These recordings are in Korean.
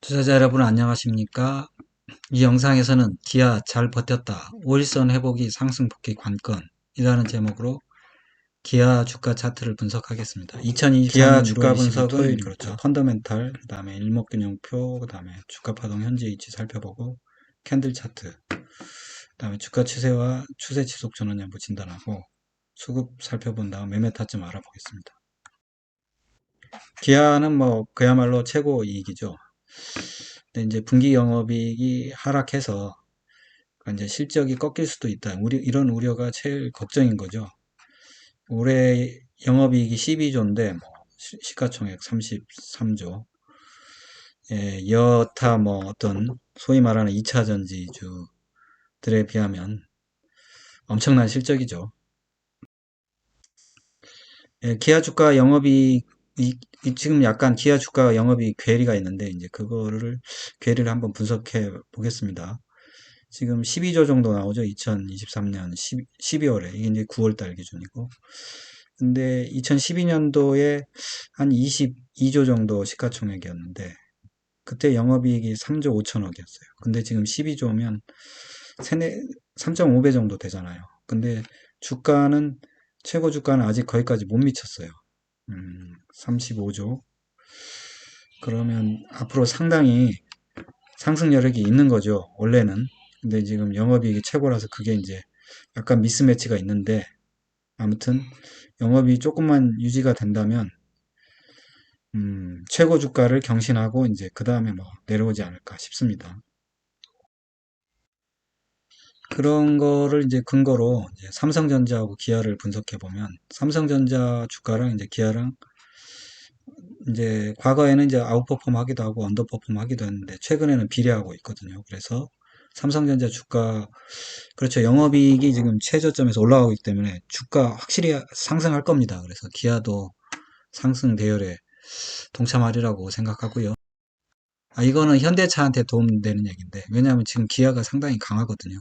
투자자 여러분 안녕하십니까? 이 영상에서는 기아 잘 버텼다. 5일선 회복이 상승 복귀 관건이라는 제목으로 기아 주가 차트를 분석하겠습니다. 2023년 기아 주가 6월 20일 분석은. 그렇죠. 펀더멘탈, 그 다음에 일목균형표, 그 다음에 주가 파동 현재 위치 살펴보고 캔들 차트, 그 다음에 주가 추세와 추세 지속 전환 여부 진단하고 수급 살펴본 다음 매매 타점 알아보겠습니다. 기아는 뭐 그야말로 최고 이익이죠. 근데 이제 분기 영업이익이 하락해서 이제 실적이 꺾일 수도 있다. 우리 이런 우려가 제일 걱정인 거죠. 올해 영업이익이 12조인데 뭐 시- 시가총액 33조. 예, 여타 뭐 어떤 소위 말하는 2차 전지주들에 비하면 엄청난 실적이죠. 예, 기아 주가 영업이익 이, 이 지금 약간 기아 주가 영업이익 괴리가 있는데 이제 그거를 괴리를 한번 분석해 보겠습니다. 지금 12조 정도 나오죠. 2023년 10, 12월에 이게 이제 9월 달 기준이고. 근데 2012년도에 한 22조 정도 시가총액이었는데 그때 영업이익이 3조 5천억이었어요. 근데 지금 12조면 3.5배 정도 되잖아요. 근데 주가는 최고 주가는 아직 거기까지 못 미쳤어요. 음, 35조. 그러면 앞으로 상당히 상승 여력이 있는 거죠. 원래는. 근데 지금 영업이익이 최고라서 그게 이제 약간 미스매치가 있는데 아무튼 영업이 조금만 유지가 된다면 음, 최고 주가를 경신하고 이제 그 다음에 뭐 내려오지 않을까 싶습니다. 그런 거를 이제 근거로 이제 삼성전자하고 기아를 분석해 보면 삼성전자 주가랑 이제 기아랑 이제 과거에는 이제 아웃퍼폼 하기도 하고 언더퍼폼 하기도 했는데 최근에는 비례하고 있거든요. 그래서 삼성전자 주가 그렇죠. 영업이익이 지금 최저점에서 올라가고 있기 때문에 주가 확실히 상승할 겁니다. 그래서 기아도 상승 대열에 동참하리라고 생각하고요. 아, 이거는 현대차한테 도움되는 얘기인데 왜냐하면 지금 기아가 상당히 강하거든요.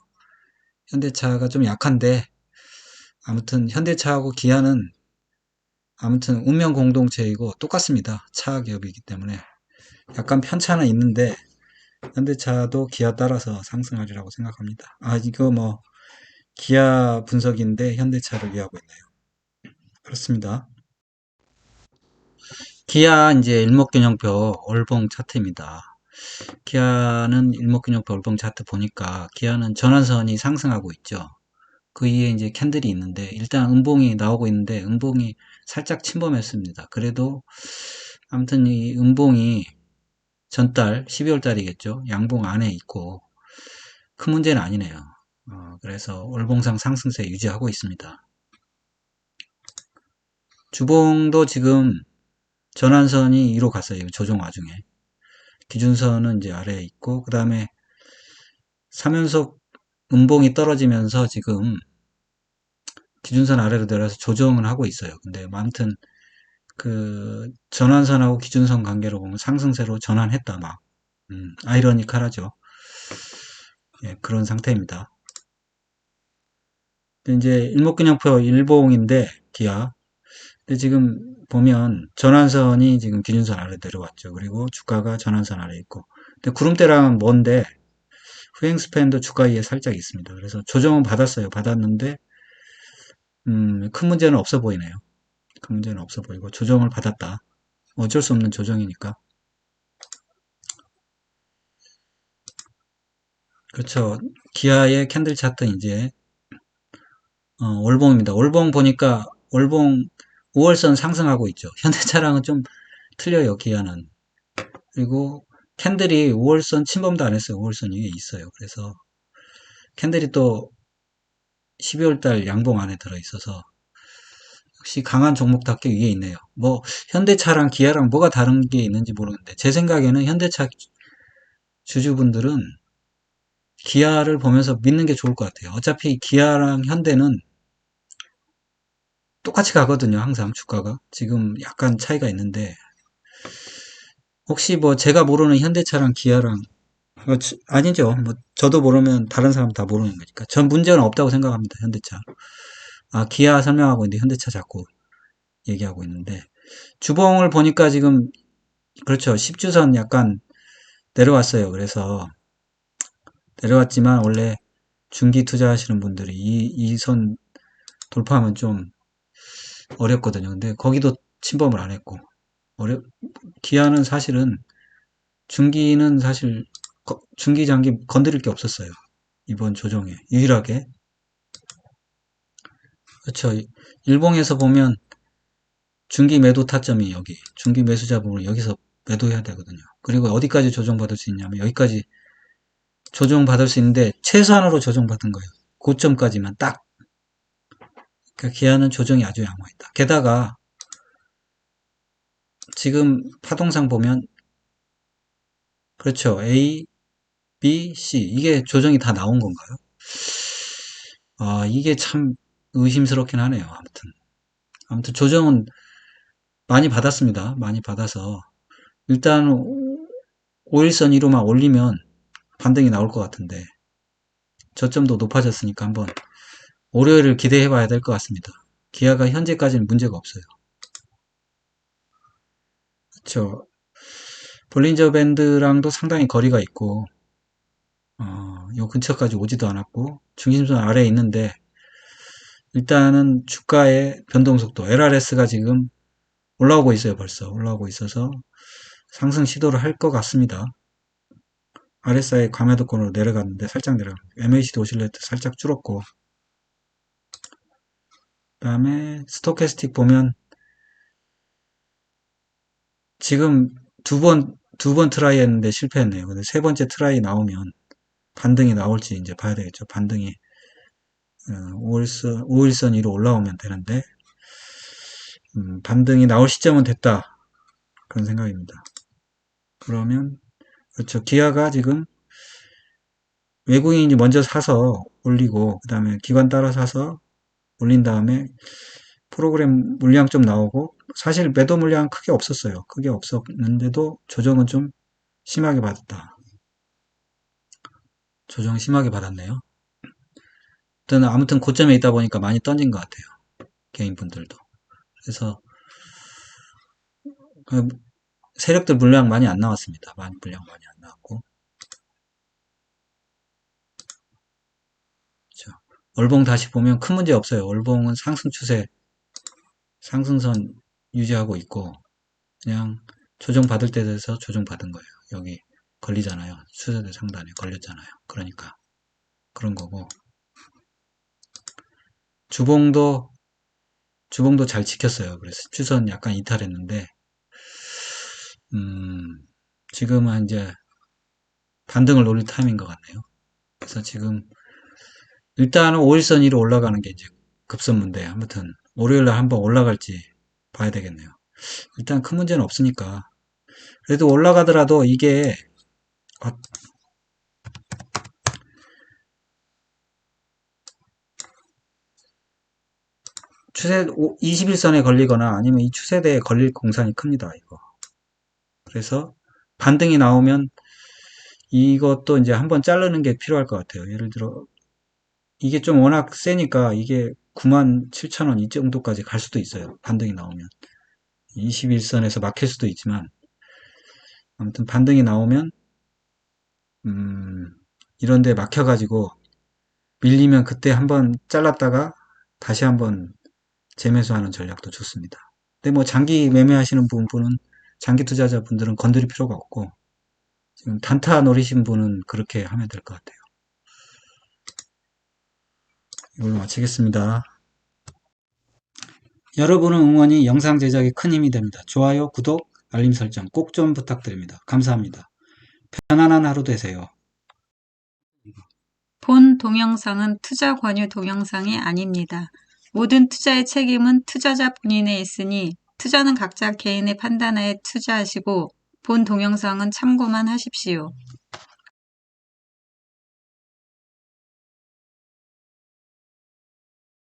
현대차가 좀 약한데 아무튼 현대차하고 기아는 아무튼 운명 공동체이고 똑같습니다. 차 기업이기 때문에 약간 편차는 있는데 현대차도 기아 따라서 상승하리라고 생각합니다. 아 이거 뭐 기아 분석인데 현대차를 위하고 있네요. 그렇습니다. 기아 이제 일목균형표 월봉 차트입니다. 기아는 일목균형표 월봉 차트 보니까 기아는 전환선이 상승하고 있죠. 그 위에 이제 캔들이 있는데 일단 음봉이 나오고 있는데 음봉이 살짝 침범했습니다. 그래도 아무튼 이 음봉이 전달 12월 달이겠죠. 양봉 안에 있고 큰 문제는 아니네요. 어, 그래서 월봉상 상승세 유지하고 있습니다. 주봉도 지금 전환선이 위로 갔어요. 조정 와중에. 기준선은 이제 아래에 있고, 그 다음에 3연속 음봉이 떨어지면서 지금 기준선 아래로 내려서 조정을 하고 있어요. 근데 뭐 아무튼 그 전환선하고 기준선 관계로 보면 상승세로 전환했다 막 음, 아이러니컬하죠. 예, 그런 상태입니다. 이제 일목균형표 일봉인데 기아 근데 지금 보면 전환선이 지금 기준선 아래 내려왔죠. 그리고 주가가 전환선 아래 있고 근데 구름대랑은 뭔데 후행 스팬도 주가 위에 살짝 있습니다. 그래서 조정은 받았어요. 받았는데 음, 큰 문제는 없어 보이네요. 큰 문제는 없어 보이고 조정을 받았다. 어쩔 수 없는 조정이니까. 그렇죠. 기아의 캔들 차트 이제 어, 월봉입니다. 월봉 보니까 월봉 5월선 상승하고 있죠. 현대차랑은 좀 틀려요. 기아는. 그리고 캔들이 5월선 침범도 안 했어요. 5월선 위에 있어요. 그래서 캔들이 또 12월 달 양봉 안에 들어 있어서 역시 강한 종목답게 위에 있네요. 뭐 현대차랑 기아랑 뭐가 다른 게 있는지 모르겠는데 제 생각에는 현대차 주주분들은 기아를 보면서 믿는 게 좋을 것 같아요. 어차피 기아랑 현대는 똑같이 가거든요. 항상 주가가. 지금 약간 차이가 있는데 혹시 뭐 제가 모르는 현대차랑 기아랑 어, 치- 아니죠. 뭐 저도 모르면 다른 사람 다 모르는 거니까. 전 문제는 없다고 생각합니다. 현대차. 아 기아 설명하고 있는데 현대차 자꾸 얘기하고 있는데 주봉을 보니까 지금 그렇죠. 10주선 약간 내려왔어요. 그래서 내려왔지만 원래 중기 투자하시는 분들이 이, 이 선 돌파하면 좀 어렵거든요. 근데 거기도 침범을 안 했고 어렵 기아는 사실은 중기는 사실 거- 중기 장기 건드릴 게 없었어요. 이번 조정에 유일하게 그렇죠. 일봉에서 보면 중기 매도 타점이 여기 중기 매수 잡으면 여기서 매도해야 되거든요. 그리고 어디까지 조정받을 수 있냐면 여기까지 조정받을 수 있는데 최소한으로 조정받은 거예요. 고점까지만 딱. 그러니까 기아는 조정이 아주 양호했다. 게다가 지금 파동상 보면 그렇죠. A, B, C 이게 조정이 다 나온 건가요? 아, 이게 참 의심스럽긴 하네요. 아무튼 아무튼 조정은 많이 받았습니다. 많이 받아서 일단 5일선 위로만 올리면 반등이 나올 것 같은데 저점도 높아졌으니까 한번 월요일을 기대해 봐야 될 것 같습니다. 기아가 현재까지는 문제가 없어요. 그렇죠. 볼린저 밴드랑도 상당히 거리가 있고 어, 요 근처까지 오지도 않았고 중심선 아래에 있는데 일단은 주가의 변동 속도 LRS가 지금 올라오고 있어요. 벌써 올라오고 있어서 상승 시도를 할 것 같습니다. RSI 과매도권으로 내려갔는데 살짝 내려가 MACD 오실레트 살짝 줄었고 그 다음에 스토캐스틱 보면 지금 두 번, 두 번 트라이 했는데 실패했네요. 근데 세 번째 트라이 나오면 반등이 나올지 이제 봐야 되겠죠. 반등이 5일선, 5일선 위로 올라오면 되는데 음, 반등이 나올 시점은 됐다. 그런 생각입니다. 그러면 그렇죠. 기아가 지금 외국인이 먼저 사서 올리고 그 다음에 기관 따라 사서 올린 다음에 프로그램 물량 좀 나오고 사실 매도 물량 크게 없었어요. 크게 없었는데도 조정은 좀 심하게 받았다. 조정 심하게 받았네요. 일단 아무튼 고점에 있다 보니까 많이 던진 것 같아요. 개인분들도. 그래서 그 세력들 물량 많이 안 나왔습니다. 많이 물량 많이 안 나왔고. 그렇죠. 월봉 다시 보면 큰 문제 없어요. 월봉은 상승 추세, 상승선 유지하고 있고, 그냥 조정받을 때 돼서 조정받은 거예요. 여기 걸리잖아요. 추세대 상단에 걸렸잖아요. 그러니까. 그런 거고. 주봉도, 주봉도 잘 지켰어요. 그래서 추선 약간 이탈했는데, 음, 지금은 이제 반등을 노릴 타임인 것 같네요. 그래서 지금 일단은 5일선 위로 올라가는 게 이제 급선무인데 아무튼 월요일 날 한번 올라갈지 봐야 되겠네요. 일단 큰 문제는 없으니까 그래도 올라가더라도 이게 아, 추세 21선에 걸리거나 아니면 이 추세대에 걸릴 공산이 큽니다. 이거. 그래서 반등이 나오면 이것도 이제 한번 자르는 게 필요할 것 같아요. 예를 들어 이게 좀 워낙 세니까 이게 9만 7천 원이 정도까지 갈 수도 있어요. 반등이 나오면 21선에서 막힐 수도 있지만 아무튼 반등이 나오면 음, 이런 데 막혀 가지고 밀리면 그때 한번 잘랐다가 다시 한번 재매수하는 전략도 좋습니다. 근데 뭐 장기 매매하시는 분은 장기 투자자 분들은 건드릴 필요가 없고 지금 단타 노리신 분은 그렇게 하면 될 것 같아요. 이걸로 마치겠습니다. 여러분의 응원이 영상 제작에 큰 힘이 됩니다. 좋아요, 구독, 알림 설정 꼭 좀 부탁드립니다. 감사합니다. 편안한 하루 되세요. 본 동영상은 투자 권유 동영상이 아닙니다. 모든 투자의 책임은 투자자 본인에 있으니 투자는 각자 개인의 판단하에 투자하시고 본 동영상은 참고만 하십시오.